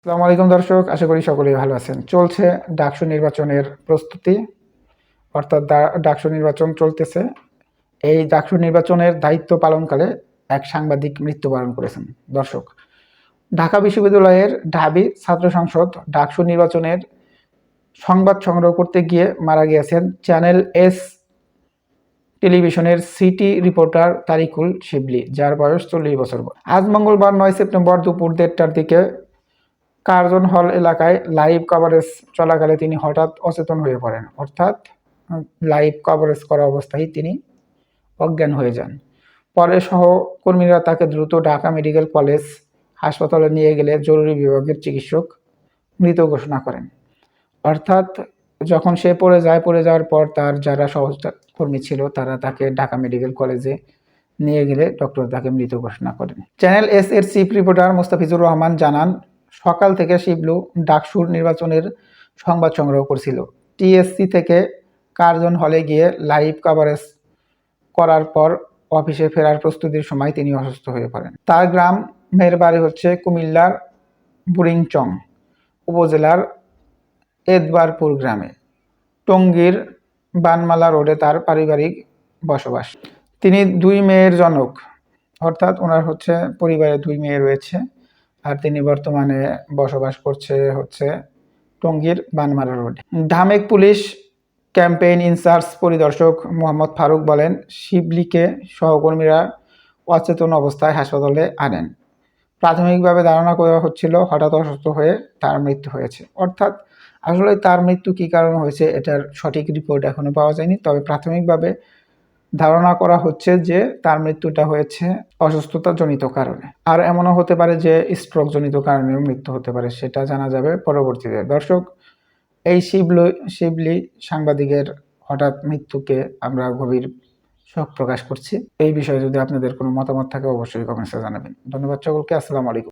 আসসালামু আলাইকুম দর্শক, আশা করি সকলেই ভালো আছেন। চলছে ডাকসু নির্বাচনের প্রস্তুতি, অর্থাৎ ডাকসু নির্বাচন চলতেছে। এই ডাকসু নির্বাচনের দায়িত্ব পালনকালে এক সাংবাদিক মৃত্যুবরণ করেছেন। দর্শক, ঢাকা বিশ্ববিদ্যালয়ের ঢাবি ছাত্র সংসদ ডাকসু নির্বাচনের সংবাদ সংগ্রহ করতে গিয়ে মারা গিয়েছেন চ্যানেল এস টেলিভিশনের সিটি রিপোর্টার তারিকুল শিবলি, যার বয়স চল্লিশ বছর। আজ মঙ্গলবার নয় সেপ্টেম্বর দুপুর দেড়টার দিকে কার্জন হল এলাকায় লাইভ কভারেজ চলাকালে তিনি হঠাৎ অচেতন হয়ে পড়েন। অর্থাৎ লাইভ কভারেজ করা অবস্থায় তিনি অজ্ঞান হয়ে যান। পরে সহকর্মীরা তাকে দ্রুত ঢাকা মেডিকেল কলেজ হাসপাতালে নিয়ে গেলে জরুরি বিভাগের চিকিৎসক মৃত ঘোষণা করেন। অর্থাৎ, যখন সে পড়ে যায়, পড়ে যাওয়ার পর তার যারা সহকর্মী ছিল, তারা তাকে ঢাকা মেডিকেল কলেজে নিয়ে গেলে ডক্টর তাকে মৃত ঘোষণা করেন। চ্যানেল এস এর চিফ রিপোর্টার মুস্তাফিজুর রহমান জানান সকাল থেকে শিবলু ডাকসুর নির্বাচনের সংবাদ সংগ্রহ করছিল। টিএসসি থেকে কার্জন হলে গিয়ে লাইভ কাভারেজ করার পর অফিসে ফেরার প্রস্তুতির সময় তিনি অসুস্থ হয়ে পড়েন। তার গ্রাম মেয়ের বাড়ি হচ্ছে কুমিল্লার বুরিংচং উপজেলার এদবারপুর গ্রামে। টঙ্গীর বানমালা রোডে তার পারিবারিক বসবাস। তিনি দুই মেয়ের জনক, অর্থাৎ ওনার হচ্ছে পরিবারে দুই মেয়ে রয়েছে। আর তিনি বর্তমানে বসবাস করছে হচ্ছে টঙ্গীর বানমারা রোডে। ঢামেক পুলিশ ক্যাম্পেইন ইনচার্জ পরিদর্শক মোহাম্মদ ফারুক বলেন, শিবলিকে সহকর্মীরা অচেতন অবস্থায় হাসপাতালে আনেন। প্রাথমিকভাবে ধারণা করা হচ্ছিল হঠাৎ অসুস্থ হয়ে তার মৃত্যু হয়েছে। অর্থাৎ আসলে তার মৃত্যু কী কারণে হয়েছে এটার সঠিক রিপোর্ট এখনও পাওয়া যায়নি, তবে প্রাথমিকভাবে ধারণা করা হচ্ছে যে তার মৃত্যুটা হয়েছে অসুস্থতা জনিত কারণে। আর এমনও হতে পারে যে স্ট্রোক জনিত কারণেও মৃত্যু হতে পারে, সেটা জানা যাবে পরবর্তীতে। দর্শক, এই শিবলি শিবলি সাংবাদিকের হঠাৎ মৃত্যুকে আমরা গভীর শোক প্রকাশ করছি। এই বিষয়ে যদি আপনাদের কোনো মতামত থাকে, অবশ্যই কমেন্টসে জানাবেন। ধন্যবাদ সকলকে, আসসালামু আলাইকুম।